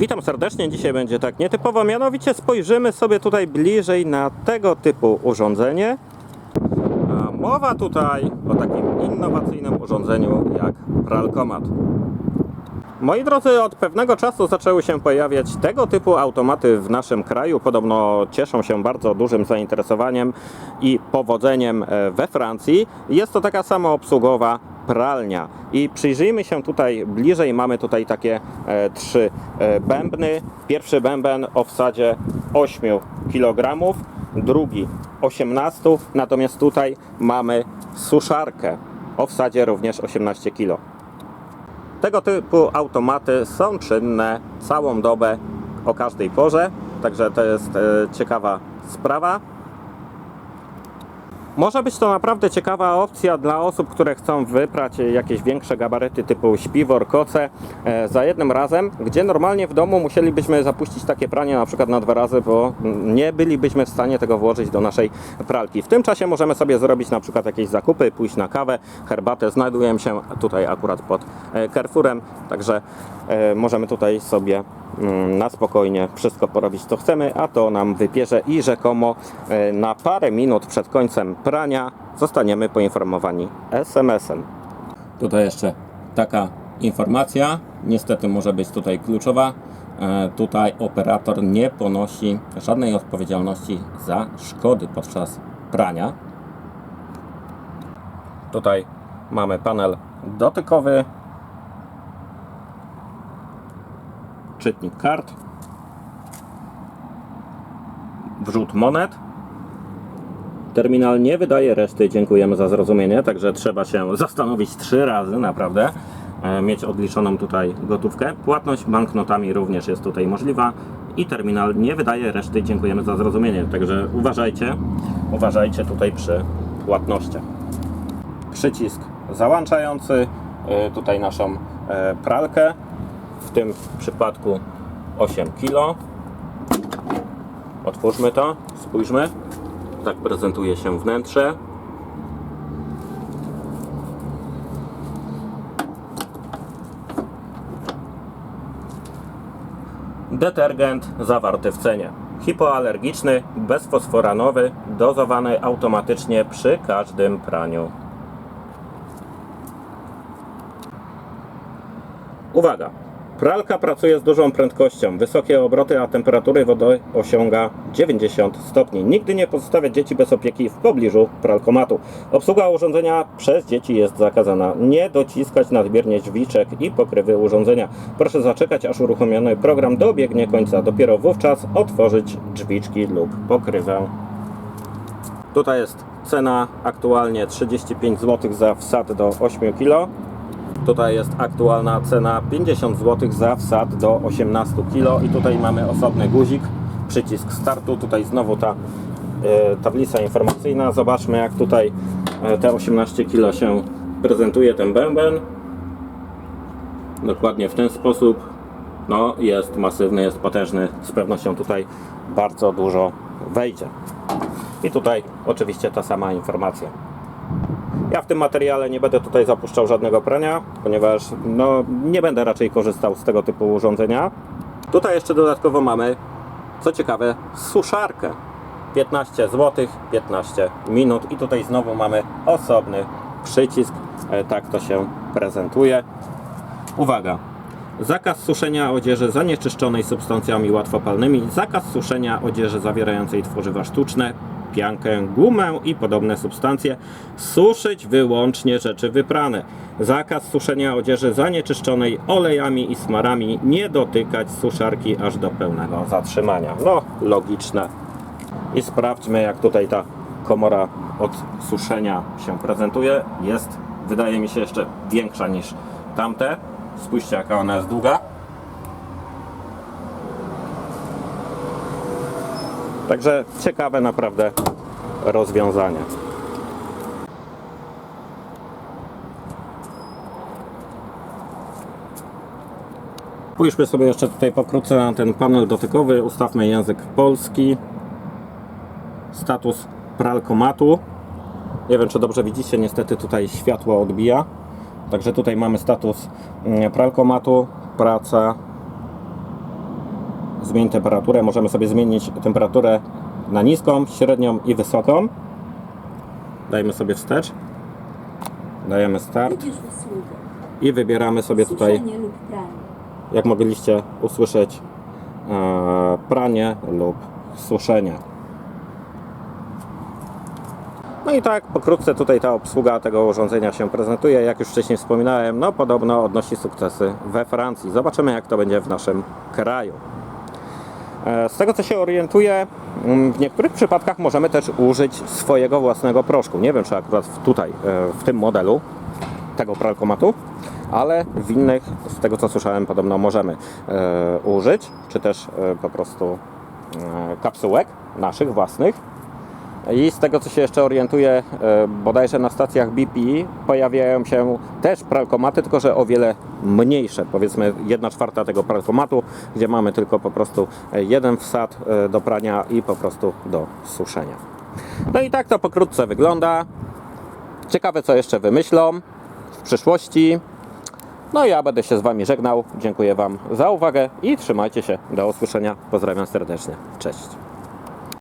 Witam serdecznie. Dzisiaj będzie tak nietypowo, mianowicie spojrzymy sobie tutaj bliżej na tego typu urządzenie. Mowa tutaj o takim innowacyjnym urządzeniu jak pralkomat. Moi drodzy, od pewnego czasu zaczęły się pojawiać tego typu automaty w naszym kraju. Podobno cieszą się bardzo dużym zainteresowaniem i powodzeniem e, we Francji. Jest to taka samoobsługowa pralnia. I przyjrzyjmy się tutaj bliżej. Mamy tutaj takie e, trzy e, bębny. Pierwszy bęben o wsadzie 8 kg, drugi 18, natomiast tutaj mamy suszarkę o wsadzie również 18 kg. Tego typu automaty są czynne całą dobę o każdej porze, także to jest e, ciekawa sprawa. Może być to naprawdę ciekawa opcja dla osób, które chcą wyprać jakieś większe gabaryty typu śpiwór, koce e, za jednym razem, gdzie normalnie w domu musielibyśmy zapuścić takie pranie na przykład na dwa razy, bo nie bylibyśmy w stanie tego włożyć do naszej pralki. W tym czasie możemy sobie zrobić na przykład jakieś zakupy, pójść na kawę, herbatę. Znajdujemy się tutaj akurat pod e, Carrefourem, także możemy tutaj sobie mm, na spokojnie wszystko porobić co chcemy, a to nam wypierze i rzekomo e, na parę minut przed końcem prania zostaniemy poinformowani SMS-em. Tutaj jeszcze taka informacja, niestety może być tutaj kluczowa. E, Tutaj operator nie ponosi żadnej odpowiedzialności za szkody podczas prania. Tutaj mamy panel dotykowy, czytnik kart, wrzut monet. Terminal nie wydaje reszty, dziękujemy za zrozumienie, także trzeba się zastanowić trzy razy naprawdę, e, mieć odliczoną tutaj gotówkę. Płatność banknotami również jest tutaj możliwa. I terminal nie wydaje reszty, dziękujemy za zrozumienie, także uważajcie, uważajcie tutaj przy płatnościach. Przycisk załączający e, tutaj naszą e, pralkę, w tym przypadku 8 kg. Otwórzmy to, spójrzmy. Tak prezentuje się wnętrze. Detergent zawarty w cenie. Hipoalergiczny, bezfosforanowy, dozowany automatycznie przy każdym praniu. Uwaga! Pralka pracuje z dużą prędkością, wysokie obroty, a temperatury wody osiąga 90 stopni. Nigdy nie pozostawia dzieci bez opieki w pobliżu pralkomatu. Obsługa urządzenia przez dzieci jest zakazana. Nie dociskać nadmiernie drzwiczek i pokrywy urządzenia. Proszę zaczekać, aż uruchomiony program dobiegnie końca. Dopiero wówczas otworzyć drzwiczki lub pokrywę. Tutaj jest cena aktualnie 35 zł za wsad do 8 kg. Tutaj jest aktualna cena 50 zł za wsad do 18 kg i tutaj mamy osobny guzik, przycisk startu, tutaj znowu ta e, tablica informacyjna. Zobaczmy jak tutaj e, te 18 kg się prezentuje ten bęben. Dokładnie w ten sposób. No jest masywny, jest potężny, z pewnością tutaj bardzo dużo wejdzie. I tutaj oczywiście ta sama informacja. Ja w tym materiale nie będę tutaj zapuszczał żadnego prania, ponieważ no, nie będę raczej korzystał z tego typu urządzenia. Tutaj jeszcze dodatkowo mamy, co ciekawe, suszarkę. 15 zł, 15 minut i tutaj znowu mamy osobny przycisk. E, Tak to się prezentuje. Uwaga! Zakaz suszenia odzieży zanieczyszczonej substancjami łatwopalnymi, zakaz suszenia odzieży zawierającej tworzywa sztuczne, piankę, gumę i podobne substancje. Suszyć wyłącznie rzeczy wyprane. Zakaz suszenia odzieży zanieczyszczonej olejami i smarami. Nie dotykać suszarki aż do pełnego zatrzymania. No, logiczne. I sprawdźmy, jak tutaj ta komora od suszenia się prezentuje. Jest, wydaje mi się, jeszcze większa niż tamte. Spójrzcie, jaka ona jest długa. Także ciekawe naprawdę rozwiązanie. Spójrzmy sobie jeszcze tutaj pokrótce na ten panel dotykowy. Ustawmy język polski. Status pralkomatu. Nie wiem, czy dobrze widzicie, niestety tutaj światło odbija. Także tutaj mamy status mm, pralkomatu, praca, zmień temperaturę. Możemy sobie zmienić temperaturę na niską, średnią i wysoką. Dajmy sobie wstecz. Dajemy start i wybieramy sobie tutaj, Suszenie lub pranie. jak mogliście usłyszeć, e, pranie lub suszenie. No i tak pokrótce tutaj ta obsługa tego urządzenia się prezentuje. Jak już wcześniej wspominałem, no podobno odnosi sukcesy we Francji. Zobaczymy jak to będzie w naszym kraju. E, Z tego co się orientuję, mm, w niektórych przypadkach możemy też użyć swojego własnego proszku. Nie wiem czy akurat tutaj, e, w tym modelu tego pralkomatu, ale w innych, z tego co słyszałem, podobno możemy e, użyć, czy też po prostu kapsułek naszych własnych. I z tego co się jeszcze orientuję, e, bodajże na stacjach BP pojawiają się też pralkomaty, tylko że o wiele mniejsze, powiedzmy 1 czwarta tego pralkomatu, gdzie mamy tylko po prostu jeden wsad e, do prania i po prostu do suszenia. No i tak to pokrótce wygląda. Ciekawe co jeszcze wymyślą w przyszłości. No ja będę się z Wami żegnał. Dziękuję Wam za uwagę i trzymajcie się. Do usłyszenia. Pozdrawiam serdecznie. Cześć.